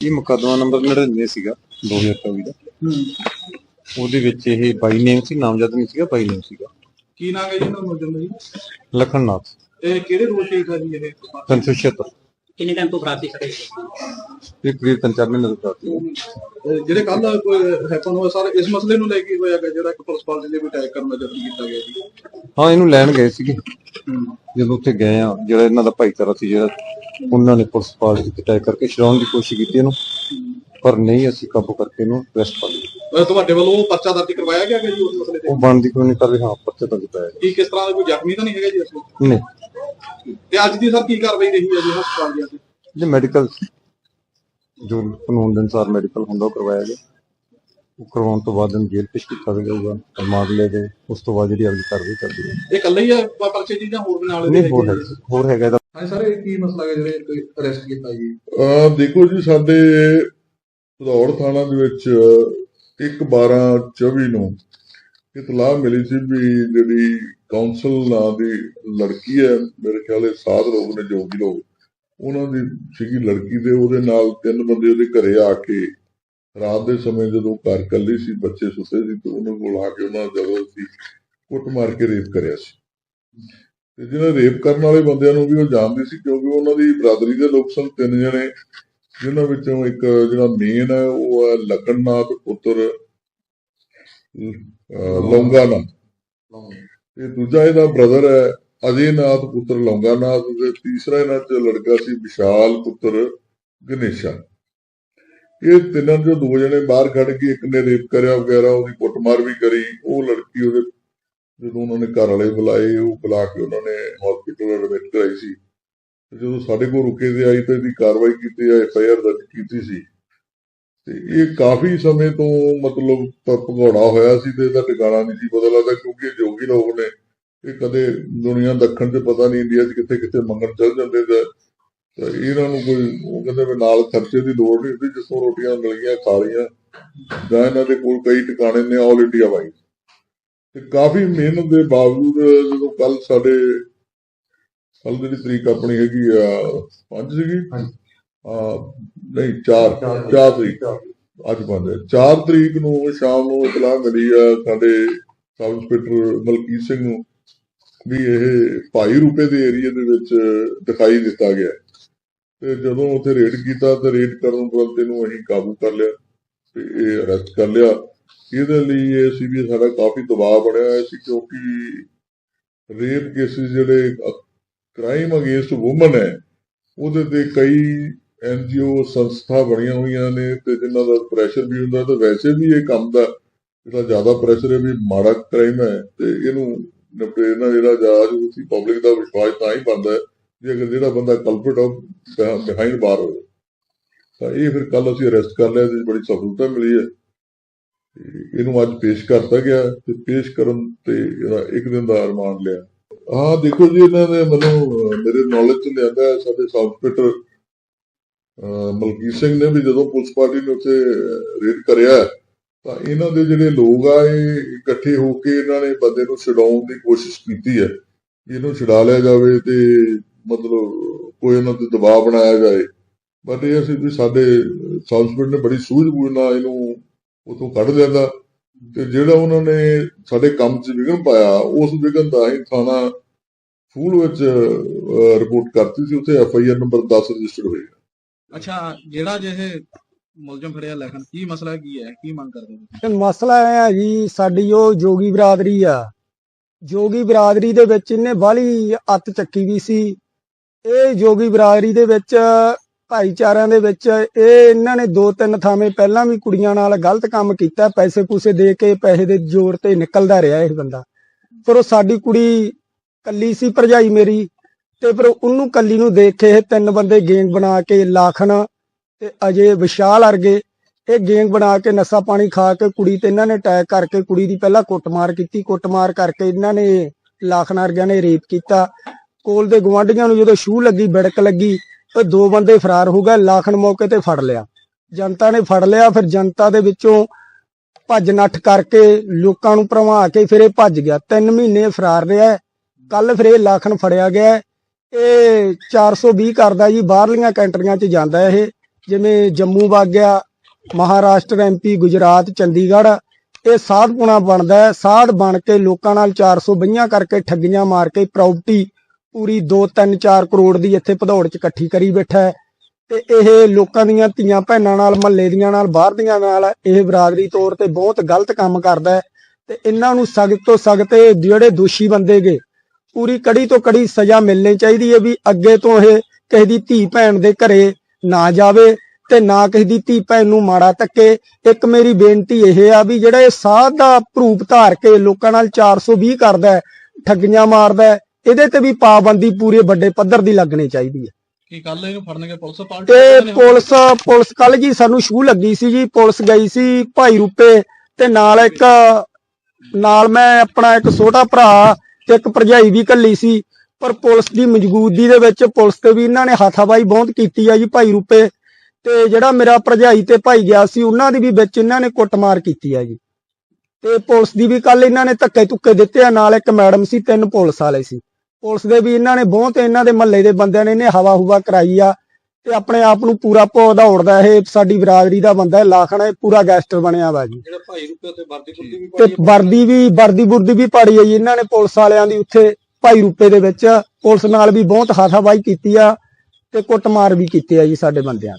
ਇਹ ਮੁਕੱਦਮਾ ਨੰਬਰ 99 ਸੀਗਾ 2024 ਦਾ ਉਹਦੇ ਵਿੱਚ ਇਹ ਬਾਈ ਨੇਮ ਸੀ ਨਾਮਜ਼ਦ ਨਹੀਂ ਸੀਗਾ ਬਾਈ ਨੇਮ ਸੀਗਾ। ਕੀ ਨਾਮ ਹੈ ਜੀ ਦਾ ਜੀ? ਲਖਨਨਾਥ। ਇਹ ਕਿਹੜੇ ਰੋਲ ਸ਼ੀਟ ਹੈ ਜੀ ਇਹ? 376 ਕਿੰਨੇ ਟਾਈਮ ਤੋਂ ਸੀ ਸਰ ਇਹ? ਕਰੀਬ ਤਿੰਨ ਚਾਰ ਮਹੀਨੇ ਤੋਂ ਜਿਹੜੇ ਕੱਲ ਕੋਈ ਹੈਪਨ ਹੋਇਆ ਸਰ ਇਸ ਮਸਲੇ ਨੂੰ ਲੈ ਕੇ ਹੋਇਆ ਹੈਗਾ ਜਿਹੜਾ ਇੱਕ ਪੁਲਿਸ ਪਾਰਟੀ ਦੇ ਵੀ ਅਟੈਕ ਕਰਨ ਦਾ ਯਤਨ ਕੀਤਾ ਗਿਆ ਜੀ। ਹਾਂ ਇਹਨੂੰ ਲੈਣ ਗਏ ਸੀਗੇ। ਜਦੋਂ ਉੱਥੇ ਗਏ ਆ ਜਿਹੜਾ ਇਹਨਾਂ ਦਾ ਭਾਈਚਾਰਾ ਸੀ ਜਿਹੜਾ ਉਹਨਾਂ ਨੇ ਪੁਲਿਸ ਪਾਰਟੀ ਤੇ ਅਟੈਕ ਕਰਕੇ ਛਡਾਉਣ ਦੀ ਕੋਸ਼ਿਸ਼ ਕੀਤੀ ਇਹਨੂੰ। ਪਰ ਨਹੀਂ ਅਸੀਂ ਕਾਬੂ ਕਰਕੇ ਇਹਨੂੰ ਅਰੈਸਟ ਕਰ ਲਿਆ। ਤੁਹਾਡੇ ਵੱਲੋਂ ਪਰਚਾ ਦਰਜ ਕਰਵਾਇਆ ਗਿਆ ਹੈ ਜੀ ਉਸ ਮਸਲੇ ਤੇ? ਉਹ ਬਣਦੀ ਕੋਈ ਨਹੀਂ ਕਰ ਹਾਂ ਪੱਤੇ ਤਾਂ ਜਿਤਾਇਆ ਕੀ ਕਿਸ ਤਰ੍ਹਾਂ ਦਾ ਕੋਈ ਜ਼ਖਮੀ ਤਾਂ ਨਹੀਂ ਹੈਗਾ ਜੀ ਇਸ ਵਿੱਚ ਨਹੀਂ। ਤੇ ਅੱਜ ਦੀ ਸਰ ਕੀ ਕਾਰਵਾਈ ਰਹੀ ਹੈ ਜੀ ਹਸਪਤਾਲ ਦੀ ਅੱਜ? ਜੇ ਮੈਡੀਕਲ ਜੋ ਕਾਨੂੰਨ ਦੇ ਅਨੁਸਾਰ ਮੈਡੀਕਲ ਹੁੰਦਾ ਉਹ ਕਰਵਾਇਆ ਗਿਆ। ਉਹ ਕਰਵਾਉਣ ਤੋਂ ਬਾਅਦ ਇਹਨੂੰ ਜੇਲ੍ਹ ਪੇਸ਼ ਕੀਤਾ ਜਾਊਗਾ ਮਾਮਲੇ ਦੇ ਉਸ ਤੋਂ ਬਾਅਦ ਜਿਹੜੀ ਅਗਲੀ ਕਾਰਵਾਈ ਕਰਦੀ ਹੈ। ਇਹ ਇਕੱਲੇ ਹੀ ਹੈ ਪਰਚੇ ਜੀ ਜਾਂ ਹੋਰ ਵੀ ਨਾਲ ਨਹੀਂ ਹੋਰ ਹੈ ਹੋਰ ਹੈਗਾ ਇਹਦਾ। ਹਾਂ ਸਰ ਇਹ ਕੀ ਮਸਲਾ ਹੈ ਜਿਹੜੇ ਕੋਈ ਅਰੈਸਟ ਕੀਤਾ ਜੀ? ਅਹ ਦੇਖੋ ਜੀ ਸਾਡੇ ਭਦੌੜ ਥਾਣਾ ਦੇ ਵਿੱਚ 1/12/24 ਨੂੰ ਇਤਲਾਹ ਮਿਲੀ ਸੀ ਵੀ ਜਿਹੜੀ ਕਾਉਂਸਲ ਨਾਂ ਦੀ ਲੜਕੀ ਹੈ, ਮੇਰੇ ਖਿਆਲ ਇਹ ਸਾਧ ਲੋਕ ਨੇ, ਜੋਗੀ ਲੋਕ ਉਹਨਾਂ ਦੀ ਸੀਗੀ ਲੜਕੀ ਤੇ ਉਹਦੇ ਨਾਲ ਤਿੰਨ ਬੰਦੇ ਉਹਦੇ ਘਰੇ ਆ ਕੇ ਰਾਤ ਦੇ ਸਮੇਂ ਜਦੋਂ ਘਰ ਕੱਲੀ ਸੀ, ਬੱਚੇ ਸੁੱਤੇ ਸੀ, ਤੇ ਉਹਨਾਂ ਕੋਲ ਆ ਕੇ ਉਹਨਾਂ ਜਦੋਂ ਸੀ ਕੁੱਟ ਮਾਰ ਕੇ ਰੇਪ ਕਰਿਆ ਸੀ। ਤੇ ਜਿਹਨਾਂ ਰੇਪ ਕਰਨ ਵਾਲੇ ਬੰਦਿਆਂ ਨੂੰ ਵੀ ਉਹ ਜਾਣਦੀ ਸੀ ਕਿਉਂਕਿ ਉਹਨਾਂ ਦੀ ਬਰਾਦਰੀ ਦੇ ਲੋਕ ਸਨ, ਤਿੰਨ ਜਣੇ। ਜਿਨ੍ਹਾਂ ਵਿੱਚੋਂ ਇੱਕ ਜਿਹੜਾ ਮੇਨ ਹੈ ਉਹ ਹੈ ਲਖਨਨਾਥ ਪੁੱਤਰ ਲੌਂਗਾਨਾਥ। ਤੇ ਦੂਜਾ ਇਹਦਾ ਬ੍ਰਦਰ ਹੈ ਅਜੇਨਾਥ ਪੁੱਤਰ ਲੌਂਗਾਨਾਥ ਤੇ ਤੀਸਰਾ ਇਹਨਾਂ ਚ ਲੜਕਾ ਸੀ ਵਿਸ਼ਾਲ ਪੁੱਤਰ ਗਣੇਸ਼ਾ। ਇਹ ਤਿੰਨਾਂ ਚੋਂ ਦੋ ਜਣੇ ਬਾਹਰ ਖੜ ਕੇ ਇੱਕ ਨੇ ਰੇਪ ਕਰਿਆ ਵਗੈਰਾ ਉਹਦੀ ਕੁੱਟਮਾਰ ਵੀ ਕਰੀ। ਉਹ ਲੜਕੀ ਉਹਦੇ ਜਦੋਂ ਉਹਨਾਂ ਨੇ ਘਰ ਵਾਲੇ ਬੁਲਾਏ ਉਹ ਬੁਲਾ ਕੇ ਉਹਨਾਂ ਨੇ ਹਸਪੀਟਲ ਐਡਮਿਟ ਕਰਾਈ ਸੀ। ਜਦੋਂ ਸਾਡੇ ਕੋਲ ਰੁਕੇ ਤੇ ਆਈ ਤਾਂ ਇਹਦੀ ਕਾਰਵਾਈ ਕੀਤੀ ਐਫ ਆਈ ਆਰ ਦਰਜ ਕੀਤੀ ਸੀ। ਤੇ ਇਹ ਕਾਫੀ ਸਮੇਂ ਤੋਂ ਮਤਲਬ ਭਗੌੜਾ ਹੋਇਆ ਸੀ ਤੇ ਇਹਦਾ ਟਿਕਾਣਾ ਨਹੀਂ ਸੀ, ਪਤਾ ਲੱਗਦਾ ਕਿਉਂਕਿ ਜੋਗੀ ਲੋਕ ਨੇ। ਇਹ ਕਦੇ ਦੁਨੀਆ ਦੱਖਣ 'ਚ ਪਤਾ ਨਹੀਂ ਇੰਡੀਆ 'ਚ ਕਿੱਥੇ ਕਿੱਥੇ ਮੰਗਣ ਚੱਲ ਜਾਂਦੇ ਤੇ ਇਹਨਾਂ ਨੂੰ ਕੋਈ, ਉਹ ਕਹਿੰਦੇ ਵੀ ਨਾਲ ਖਰਚੇ ਦੀ ਲੋੜ ਨਹੀਂ ਹੁੰਦੀ, ਜਿੱਥੋਂ ਰੋਟੀਆਂ ਮਿਲ ਗਈਆਂ ਖਾ ਲਈਆਂ। ਜਾਂ ਇਹਨਾਂ ਦੇ ਕੋਲ ਕਈ ਟਿਕਾਣੇ ਨੇ, ਆਲ ਇੰਡੀਆ ਵਾਈਜ਼। ਤੇ ਕਾਫੀ ਮਿਹਨਤ ਦੇ ਬਾਵਜੂਦ ਜਦੋਂ ਕੱਲ ਸਾਡੇ ਕੱਲ ਦੀ ਤਰੀਕ ਆਪਣੀ ਹੈਗੀ ਆ ਪੰਜ ਸੀਗੀ? ਆ ਨਹੀਂ 4 4 ਤਰੀਕ। ਅੱਜ ਪੰਜ ਹੈ। 4 ਤਰੀਕ ਨੂੰ ਸ਼ਾਮ ਨੂੰ ਇਤਲਾਹ ਮਿਲੀ ਆ ਸਾਡੇ ਸਬ ਇੰਸਪੈਕਟਰ ਮਲਕੀਤ ਸਿੰਘ ਨੂੰ ਵੀ ਇਹ ਭਾਈ ਰੂਪੇ ਦੇ ਏਰੀਆ ਦੇ ਵਿੱਚ ਦਿਖਾਈ ਦਿੱਤਾ ਗਿਆ। ਤੇ ਜਦੋਂ ਉੱਥੇ ਰੇਡ ਕੀਤਾ ਤੇ ਰੇਡ ਕਰਨ ਉਪਰੰਤ ਇਹਨੂੰ ਅਸੀਂ ਕਾਬੂ ਕਰ ਲਿਆ ਤੇ ਇਹ ਅਰੈਸਟ ਕਰ ਲਿਆ। ਇਹਦੇ ਲਈ ਇਹ ਸੀ ਵੀ ਸਾਡਾ ਕਾਫੀ ਦਬਾਅ ਬਣਿਆ ਹੋਇਆ ਸੀ ਕਿਉਂਕਿ ਰੇਪ ਕੇਸਿਸ ਜਿਹੜੇ ਕ੍ਰਾਈਮ ਅਗੇਂਸਟ ਔਮਨ ਹੈ ਉਹਦੇ ਤੇ ਕਈ ਐਨਜੀਓ ਸੰਸਥਾ ਬਣੀਆਂ ਹੋਈਆਂ ਨੇ ਤੇ ਜਿਨ੍ਹਾਂ ਦਾ ਪ੍ਰੈਸ਼ਰ ਵੀ ਹੁੰਦਾ ਤੇ ਵੈਸੇ ਵੀ ਇਹ ਕੰਮ ਦਾ ਜਿਹੜਾ ਜ਼ਿਆਦਾ ਪ੍ਰੈਸ਼ਰ ਹੈ ਵੀ ਮਾੜਾ ਕ੍ਰਾਈਮ ਹੈ ਤੇ ਇਹਨੂੰ ਨਿਪਟੇਰਨਾ ਜਿਹੜਾ ਜਾਜ ਉਸੀ ਪਬਲਿਕ ਦਾ ਵਿਸ਼ਵਾਸ ਤਾਂ ਹੀ ਬਣਦਾ ਹੈ ਜੇ ਅਗਰ ਜਿਹੜਾ ਬੰਦਾ ਕਲਪਰੇਟ ਹੋ ਬਿਹਾਈਂਡ ਬਾਰ ਹੋਵੇ ਤਾਂ ਇਹ ਫਿਰ ਕੱਲ ਅਸੀਂ ਅਰੈਸਟ ਕਰ ਲਿਆ ਤੇ ਬੜੀ ਸਫਲਤਾ ਮਿਲੀ ਹੈ ਤੇ ਇਹਨੂੰ ਅੱਜ ਪੇਸ਼ ਕਰਤਾ ਗਿਆ ਤੇ ਪੇਸ਼ ਕਰਨ ਤੇ ਇਹਦਾ ਇੱਕ ਦਿਨ ਦਾ ਰਿਮਾਂਡ ਲਿਆ ਹਾਂ ਦੇਖੋ ਜੀ, ਇਹਨਾਂ ਨੇ ਮੈਨੂੰ ਮੇਰੇ ਨੌਲੇਜ ਚ ਲਿਆਂਦਾ ਸਾਡੇ ਸਬ ਮਲਕੀਤ ਸਿੰਘ ਨੇ ਵੀ ਜਦੋਂ ਪੁਲਿਸ ਪਾਰਟੀ ਨੇ ਉੱਥੇ ਰੇਡ ਕਰਿਆ ਤਾਂ ਇਹਨਾਂ ਦੇ ਜਿਹੜੇ ਲੋਕ ਆ, ਇਹ ਇਕੱਠੇ ਹੋ ਕੇ ਇਹਨਾਂ ਨੇ ਬੰਦੇ ਨੂੰ ਛਡਾਉਣ ਦੀ ਕੋਸ਼ਿਸ਼ ਕੀਤੀ ਹੈ। ਇਹਨੂੰ ਛਡਾ ਲਿਆ ਜਾਵੇ ਤੇ ਮਤਲਬ ਕੋਈ ਇਹਨਾਂ ਤੇ ਦਬਾਅ ਬਣਾਇਆ ਜਾਏ। ਬਟ ਇਹ ਅਸੀਂ ਵੀ ਸਾਡੇ ਸਬ ਨੇ ਬੜੀ ਸੂਝ-ਬੂਝ ਨਾਲ ਇਹਨੂੰ ਉਥੋਂ ਕੱਢ ਲਿਆਂਦਾ। ਤੇ ਜਿਹੜਾ ਉਹਨਾਂ ਨੇ ਸਾਡੇ ਕੰਮ 'ਚ ਵਿਘਨ ਪਾਇਆ ਉਸ ਵਿਘਨ ਦਾ ਹੀ ਥਾਣਾ ਫੂਲ ਵਿੱਚ ਰਿਪੋਰਟ ਕਰਤੀ ਸੀ ਉੱਥੇ F I R number 10 registered ਹੋਈ ਅੱਛਾ ਜਿਹੜਾ ਜਿਹੇ ਮੁਲਜ਼ਮ ਫੜਿਆ ਲਖਨ ਕੀ ਮਸਲਾ ਕੀ ਹੈ? ਕੀ ਮੰਗ ਕਰਦੇ ਹੋ ਤੇ ਮਸਲਾ ਇਹ ਹੈ ਜੀ ਸਾਡੀ ਉਹ ਜੋਗੀ ਬਰਾਦਰੀ ਆ। ਜੋਗੀ ਬਰਾਦਰੀ ਦੇ ਵਿੱਚ ਇਹਨੇ ਬਾਹਲੀ ਅੱਤ ਚੱਕੀ ਵੀ ਸੀ। ਇਹ ਜੋਗੀ ਬਰਾਦਰੀ ਦੇ ਵਿੱਚ ਭਾਈਚਾਰਿਆਂ ਦੇ ਵਿੱਚ ਇਹ ਇਹਨਾਂ ਨੇ ਦੋ ਤਿੰਨ ਥਾਵੇਂ ਪਹਿਲਾਂ ਵੀ ਕੁੜੀਆਂ ਨਾਲ ਗਲਤ ਕੰਮ ਕੀਤਾ, ਪੈਸੇ ਪੂਸੇ ਦੇ ਕੇ ਪੈਸੇ ਦੇ ਜ਼ੋਰ ਤੇ ਨਿਕਲਦਾ ਰਿਹਾ ਇਹ ਬੰਦਾ। ਫਿਰ ਉਹ ਸਾਡੀ ਕੁੜੀ ਕੱਲੀ ਸੀ ਭਰਜਾਈ ਮੇਰੀ ਤੇ ਫਿਰ ਉਹਨੂੰ ਕੱਲੀ ਨੂੰ ਦੇਖ ਕੇ ਇਹ ਤਿੰਨ ਬੰਦੇ ਗੇਂਗ ਬਣਾ ਕੇ ਲਾਖਣ ਤੇ ਅਜੇ ਵਿਸ਼ਾਲ ਅਰਗੇ। ਇਹ ਗੇਂਗ ਬਣਾ ਕੇ ਨਸ਼ਾ ਪਾਣੀ ਖਾ ਕੇ ਕੁੜੀ ਤੇ ਇਹਨਾਂ ਨੇ ਅਟੈਕ ਕਰਕੇ ਕੁੜੀ ਦੀ ਪਹਿਲਾਂ ਕੁੱਟਮਾਰ ਕੀਤੀ, ਕੁੱਟਮਾਰ ਕਰਕੇ ਇਹਨਾਂ ਨੇ ਲਾਖਣ ਅਰਗਿਆਂ ਨੇ ਰੇਪ ਕੀਤਾ। ਕੋਲ ਦੇ ਗਵਾਂਢੀਆਂ ਨੂੰ ਜਦੋਂ ਸ਼ੂ ਲੱਗੀ, ਬਿੜਕ ਲੱਗੀ ਉਹ ਦੋ ਬੰਦੇ ਫਰਾਰ ਹੋ ਗਏ, ਲਾਖਣ ਮੌਕੇ ਤੇ ਫੜ ਲਿਆ। ਜਨਤਾ ਨੇ ਫੜ ਲਿਆ, ਫਿਰ ਜਨਤਾ ਦੇ ਵਿੱਚੋਂ ਭੱਜ ਨੱਠ ਕਰਕੇ ਲੋਕਾਂ ਨੂੰ ਭਰਵਾ ਕੇ ਫਿਰ ਇਹ ਭੱਜ ਗਿਆ। 3 ਮਹੀਨੇ ਫਰਾਰ ਰਿਹਾ ਕੱਲ ਫਿਰ ਇਹ ਲਾਖਨ ਫੜਿਆ ਗਿਆ ਹੈ। ਇਹ 420 ਕਰਦਾ ਜੀ, ਬਾਹਰਲੀਆਂ ਕੰਟਰੀਆਂ 'ਚ ਜਾਂਦਾ ਇਹ। ਜਿਵੇਂ ਜੰਮੂ ਵਗ ਗਿਆ, ਮਹਾਰਾਸ਼ਟਰ ਐਮਪੀ ਗੁਜਰਾਤ, ਚੰਡੀਗੜ੍ਹ। ਇਹ ਸਾਧ ਸਾਧਪੁਣਾ ਬਣਦਾ ਹੈ। ਸਾਧ ਬਣ ਕੇ ਲੋਕਾਂ ਨਾਲ 420 ਕਰਕੇ ਠੱਗੀਆਂ ਮਾਰ ਕੇ ਪ੍ਰਾਪਰਟੀ ਪੂਰੀ 2 3 4 ਕਰੋੜ ਦੀ ਇੱਥੇ ਭਦੌੜ 'ਚ ਇਕੱਠੀ ਕਰੀ ਬੈਠਾ ਹੈ। ਤੇ ਇਹ ਲੋਕਾਂ ਦੀਆਂ ਧੀਆਂ ਭੈਣਾਂ ਨਾਲ, ਮਹੱਲੇ ਦੀਆਂ ਨਾਲ, ਬਾਹਰ ਦੀਆਂ ਨਾਲ, ਇਹ ਬਰਾਦਰੀ ਤੌਰ ਤੇ ਬਹੁਤ ਗਲਤ ਕੰਮ ਕਰਦਾ ਹੈ। ਤੇ ਇਹਨਾਂ ਨੂੰ ਸਖਤ ਤੋਂ ਸਖਤ ਇਹ ਜਿਹੜੇ ਦੋਸ਼ੀ ਬੰਦੇਗੇ ਪੂਰੀ ਕੜੀ ਤੋਂ ਕੜੀ ਸਜ਼ਾ ਮਿਲਣੀ ਚਾਹੀਦੀ ਹੈ ਵੀ ਅੱਗੇ ਤੋਂ ਇਹ ਕਿਸੇ ਦੀ ਧੀ ਭੈਣ ਦੇ ਘਰੇ ਨਾ ਜਾਵੇ ਤੇ ਨਾ ਕਿਸੇ ਦੀ ਧੀ ਭੈਣ ਨੂੰ ਮਾੜਾ ਤੱਕੇ ਇੱਕ ਮੇਰੀ ਬੇਨਤੀ ਇਹ ਆ ਵੀ ਜਿਹੜਾ ਇਹ ਸਾਧ ਦਾ ਭਰੂਪ ਧਾਰ ਕੇ ਲੋਕਾਂ ਨਾਲ 420 ਕਰਦਾ ਠੱਗੀਆਂ ਮਾਰਦਾ ਇਹਦੇ ਤੇ ਵੀ ਪਾਬੰਦੀ ਪੂਰੇ ਵੱਡੇ ਪੱਧਰ ਦੀ ਲੱਗਣੀ ਚਾਹੀਦੀ ਹੈ। ਕੀ ਕੱਲ ਇਹਨੂੰ ਫੜਨਗੇ ਪੁਲਿਸ ਪਾਰਟੀ ਤੇ ਪੁਲਿਸ ਪੁਲਿਸ ਕੱਲ ਜੀ ਸਾਨੂੰ ਸ਼ੂ ਲੱਗੀ ਸੀ ਜੀ ਪੁਲਿਸ ਗਈ ਸੀ ਭਾਈ ਰੂਪੇ ਤੇ ਨਾਲ ਇੱਕ ਨਾਲ ਮੈਂ ਆਪਣਾ ਇੱਕ ਛੋਟਾ ਭਰਾ ਤੇ ਇੱਕ ਭਰਜਾਈ ਵੀ ਕੱਲੀ ਸੀ ਪਰ ਪੁਲਿਸ ਦੀ ਮੌਜੂਦਗੀ ਦੇ ਵਿੱਚ ਪੁਲਿਸ ਤੇ ਵੀ ਇਹਨਾਂ ਨੇ ਹੱਥਾਬਾਈ ਬਹੁਤ ਕੀਤੀ ਆ ਜੀ ਭਾਈ ਰੂਪੇ ਤੇ ਜਿਹੜਾ ਮੇਰਾ ਭਰਜਾਈ ਤੇ ਭਾਈ ਗਿਆ ਸੀ ਉਹਨਾਂ ਦੀ ਵੀ ਵਿੱਚ ਇਹਨਾਂ ਨੇ ਕੁੱਟਮਾਰ ਕੀਤੀ ਆ ਜੀ। ਤੇ ਪੁਲਿਸ ਦੀ ਵੀ ਕੱਲ ਇਹਨਾਂ ਨੇ ਧੱਕੇ ਧੁੱਕੇ ਦਿੱਤੇ ਆ ਨਾਲ ਇੱਕ ਮੈਡਮ ਸੀ ਤਿੰਨ ਪੁਲਿਸ ਵਾਲੇ ਸੀ। ਪੁਲਿਸ ਦੇ ਵੀ ਇਹਨਾਂ ਨੇ ਬਹੁਤ ਇਹਨਾਂ ਦੇ ਮਹੱਲੇ ਦੇ ਬੰਦਿਆਂ ਨੇ ਇਹਨੇ ਹਵਾ ਹੁਵਾ ਕਰਾਈ ਆ ਤੇ ਆਪਣੇ ਆਪ ਨੂੰ ਪੂਰਾ ਦੌੜਦਾ ਇਹ ਸਾਡੀ ਬਰਾਦਰੀ ਦਾ ਬੰਦਾ ਹੈ ਲਾਖਣਾ ਇਹ ਪੂਰਾ ਗੈਸਟਰ ਬਣਿਆ ਵਾ ਜੀ। ਜਿਹੜਾ ਭਾਈ ਰੁਪਏ ਤੇ ਵਰਦੀ ਵੀ ਤੇ ਵਰਦੀ ਵੀ ਵਰਦੀ ਬੁਰਦੀ ਵੀ ਪਾੜੀ ਹੈ ਜੀ ਇਹਨਾਂ ਨੇ ਪੁਲਿਸ ਵਾਲਿਆਂ ਦੀ ਉੱਥੇ ਭਾਈ ਰੂਪੇ ਦੇ ਵਿੱਚ। ਪੁਲਿਸ ਨਾਲ ਵੀ ਬਹੁਤ ਹਾਥਾਬਾਈ ਕੀਤੀ ਆ ਤੇ ਕੁੱਟਮਾਰ ਵੀ ਕੀਤੀ ਆ ਜੀ ਸਾਡੇ ਬੰਦਿਆਂ